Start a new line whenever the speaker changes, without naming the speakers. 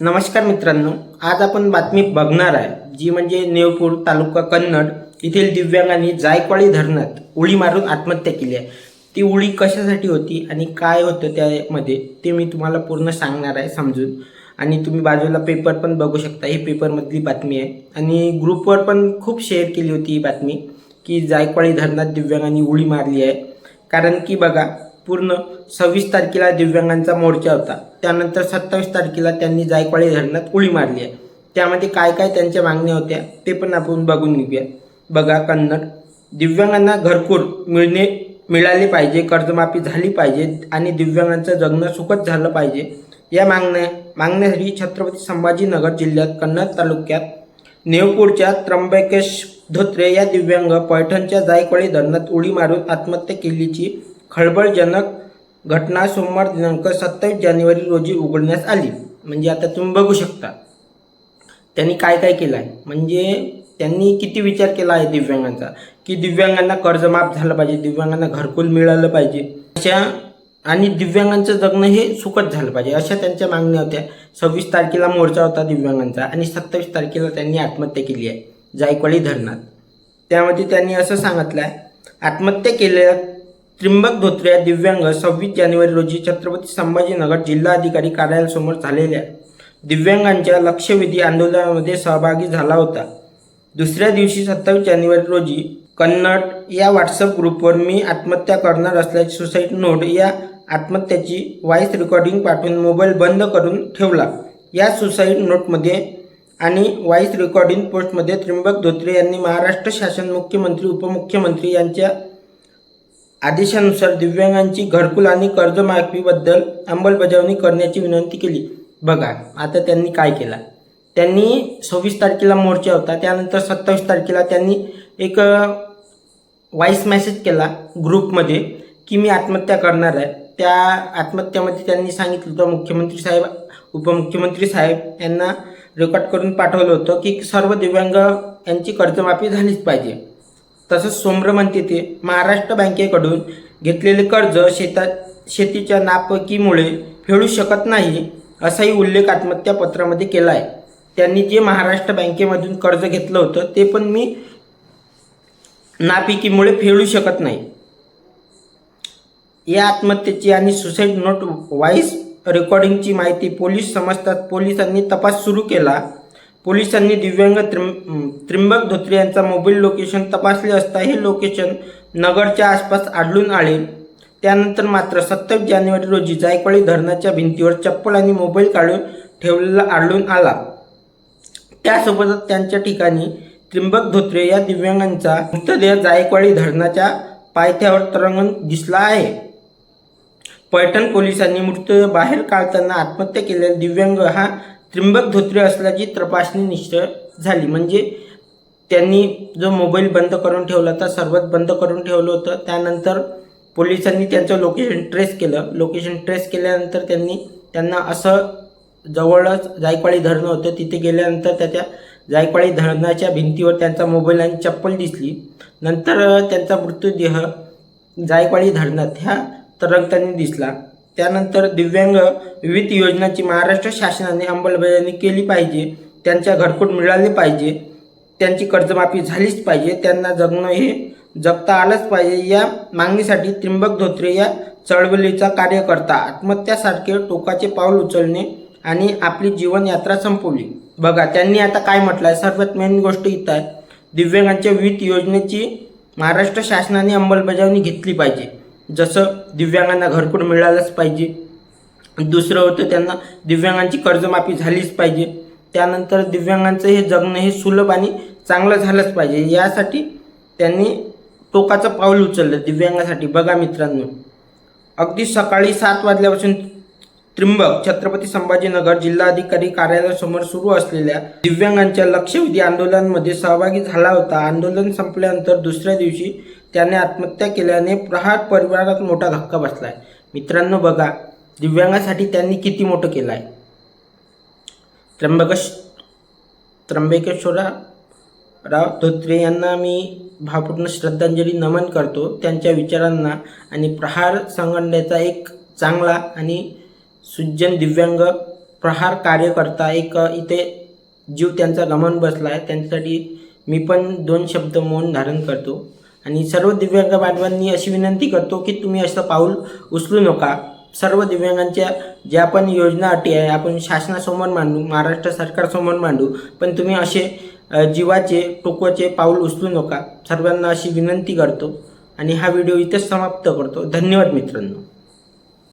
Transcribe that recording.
नमस्कार मित्रांनो आज आपण बातमी बघणार आहे जी म्हणजे नेवपूर तालुका कन्नड येथील दिव्यांगांनी जायकवाडी धरणात उडी मारून आत्महत्या केली आहे. ती उडी कशासाठी होती आणि काय होतं त्यामध्ये ते मी तुम्हाला पूर्ण सांगणार आहे समजून. आणि तुम्ही बाजूला पेपर पण बघू शकता ही पेपरमधली बातमी आहे. आणि ग्रुपवर पण खूप शेअर केली होती ही बातमी की जायकवाडी धरणात दिव्यांगांनी उडी मारली आहे. कारण की बघा पूर्ण सव्वीस तारखेला दिव्यांगांचा मोर्चा होता. त्यानंतर सत्तावीस तारखेला त्यांनी जायकवाडी धरणात उडी मारली आहे. त्यामध्ये काय काय त्यांच्या मागण्या होत्या ते पण आपण बघून घेऊया. बघा कन्नड. दिव्यांगांना घरकूर मिळणे मिळाले पाहिजे कर्जमाफी झाली पाहिजे आणि दिव्यांगांचं जगणं सुखद झालं पाहिजे. या मागण्या मागण्यासाठी छत्रपती संभाजीनगर जिल्ह्यात कन्नड तालुक्यात नेवपूरच्या त्र्यंबकेश धोत्रे या दिव्यांग पैठणच्या जायकवाडी धरणात उडी मारून आत्महत्या केलीची खळबळजनक घटना सोमवार दिनांक सत्तावीस जानेवारी रोजी उघडण्यात आली. म्हणजे आता तुम्ही बघू शकता. त्यांनी काय काय केलं आहे म्हणजे त्यांनी किती विचार केला आहे दिव्यांगांचा? की दिव्यांगांना कर्ज माफ झालं पाहिजे दिव्यांगांना घरकुल मिळालं पाहिजे. अशा आणि दिव्यांगांचं जगणं हे सुखद झालं पाहिजे. अशा त्यांच्या मागण्या होत्या. सव्वीस तारखेला मोर्चा होता दिव्यांगांचा आणि सत्तावीस तारखेला त्यांनी आत्महत्या केली आहे. जायकवाडी धरणात. त्यामध्ये त्यांनी असं सांगितलं आहे आत्महत्या केल्या त्रिंबक धोत्रे या दिव्यांग सव्वीस जानेवारी रोजी छत्रपती संभाजीनगर जिल्हाधिकारी कार्यालयासमोर झालेल्या दिव्यांगांच्या लक्षवेधी आंदोलनामध्ये सहभागी झाला होता. दुसऱ्या दिवशी सत्तावीस जानेवारी रोजी कन्नड या व्हॉट्सअप ग्रुपवर मी आत्महत्या करणार असल्याची सुसाईड नोट या आत्महत्याची व्हॉइस रेकॉर्डिंग पाठवून मोबाईल बंद करून ठेवला. या सुसाईड नोटमध्ये आणि व्हॉइस रेकॉर्डिंग पोस्टमध्ये त्र्यंबक धोत्रे यांनी महाराष्ट्र शासन मुख्यमंत्री उपमुख्यमंत्री यांच्या आदेशानुसार दिव्यांगांची घरकुल आणि कर्जमाफीबद्दल अंमलबजावणी करण्याची विनंती केली. बघा आता त्यांनी काय केला? त्यांनी सव्वीस तारखेला मोर्चा होता त्यानंतर सत्तावीस तारखेला त्यांनी एक व्हॉइस मेसेज केला ग्रुपमध्ये की मी आत्महत्या करणार आहे. त्या आत्महत्यामध्ये त्यांनी सांगितलं होतं मुख्यमंत्री साहेब उपमुख्यमंत्री साहेब यांना रेकॉर्ड करून पाठवलं होतं की सर्व दिव्यांग यांची कर्जमाफी झालीच पाहिजे. तसंच सोम्रमंत येथे महाराष्ट्र बँकेकडून घेतलेले कर्ज शेतात शेतीच्या नापकीमुळे फेडू शकत नाही असाही उल्लेख आत्महत्या पत्रामध्ये केला आहे त्यांनी जे महाराष्ट्र बँकेमधून कर्ज घेतलं होतं ते पण मी नापिकीमुळे फेडू शकत नाही. या आत्महत्येची आणि सुसाईड नोट वाईस रेकॉर्डिंगची माहिती पोलीस समजतात. पोलिसांनी तपास सुरू केला. पोलिसांनी दिव्यांग त्रिं त्रिंबक धोत्रे यांचा मोबाईल लोकेशन तपासले असता हे लोकेशन नगरच्या आसपास आढळून आले. त्यानंतर मात्र सत्तावीस जानेवारी रोजी जायकवाडी धरणाच्या भिंतीवर चप्पल आणि मोबाईल काढून ठेवलेला आढळून आला. त्यासोबतच त्यांच्या ठिकाणी त्रिंबक धोत्रे या दिव्यांगांचा मृतदेह जायकवाडी धरणाच्या पायथ्यावर तरंगण दिसला आहे. पैठण पोलिसांनी मृतदेह बाहेर काढताना आत्महत्या केलेला दिव्यांग हा त्रिंबक धोत्रे असल्याची तपासणी निश्चय झाली. म्हणजे त्यांनी जो मोबाईल बंद करून ठेवला होता सर्वात बंद करून ठेवलं होतं. त्यानंतर पोलिसांनी त्यांचं लोकेशन ट्रेस केलं. लोकेशन ट्रेस केल्यानंतर त्यांनी त्यांना असं जवळच जायकवाडी धरणं होतं. तिथे गेल्यानंतर त्याच्या जायकवाडी धरणाच्या भिंतीवर त्यांचा मोबाईल आणि चप्पल दिसली. नंतर त्यांचा मृतदेह जायकवाडी धरणात ह्या तरंगताना दिसला. त्यानंतर दिव्यांग विविध योजनांची महाराष्ट्र शासनाने अंमलबजावणी केली पाहिजे त्यांच्या घरकूट मिळाले पाहिजे त्यांची कर्जमाफी झालीच पाहिजे त्यांना जगणं हे जगता आलंच पाहिजे या मागणीसाठी त्रिंबक धोत्रे या चळवळीचा कार्यकर्ता आत्महत्यासारखे टोकाचे पाऊल उचलणे आणि आपली जीवनयात्रा संपवली. बघा त्यांनी आता काय म्हटलं आहे सर्वात मेन गोष्ट इथं आहे. दिव्यांगांच्या विविध योजनेची महाराष्ट्र शासनाने अंमलबजावणी घेतली पाहिजे. जसं दिव्यांगांना घरकुल मिळालंच पाहिजे. दुसरं होतं त्यांना दिव्यांगांची कर्जमाफी झालीच पाहिजे. त्यानंतर दिव्यांगांचं हे जगणं हे सुलभ आणि चांगलं झालंच पाहिजे. यासाठी त्यांनी टोकाचं पाऊल उचललं दिव्यांगासाठी. बघा मित्रांनो अगदी सकाळी सात वाजल्यापासून त्रिंबक छत्रपती संभाजीनगर जिल्हाधिकारी कार्यालयासमोर सुरू असलेल्या दिव्यांगांच्या लक्षवेधी आंदोलनामध्ये सहभागी झाला होता. आंदोलन संपल्यानंतर दुसऱ्या दिवशी त्याने आत्महत्या केल्याने प्रहार परिवारात मोठा धक्का बसला आहे मित्रांनो बघा दिव्यांगासाठी त्यांनी किती मोठं केलं आहे त्र्यंबकेश त्र्यंबकेश्वरा राव धोत्रे यांना मी भावपूर्ण श्रद्धांजली नमन करतो. त्यांच्या विचारांना आणि प्रहार संघटनेचा एक चांगला आणि सुज्जन दिव्यांग प्रहार कार्यकर्ता एक इथे जीव त्यांचा गमन बसला आहे. त्यांच्यासाठी मी पण दोन शब्द मौन धारण करतो. आणि सर्व दिव्यांग बांधवांनी अशी विनंती करतो की तुम्ही असं पाऊल उचलू नका. सर्व दिव्यांगांच्या ज्या पण योजना अटी आहे आपण शासनासमोर मांडू महाराष्ट्र सरकारसमोर मांडू पण तुम्ही असे जीवाचे टोकवाचे पाऊल उचलू नका. सर्वांना अशी विनंती करतो. आणि हा व्हिडिओ इथेच समाप्त करतो. धन्यवाद मित्रांनो.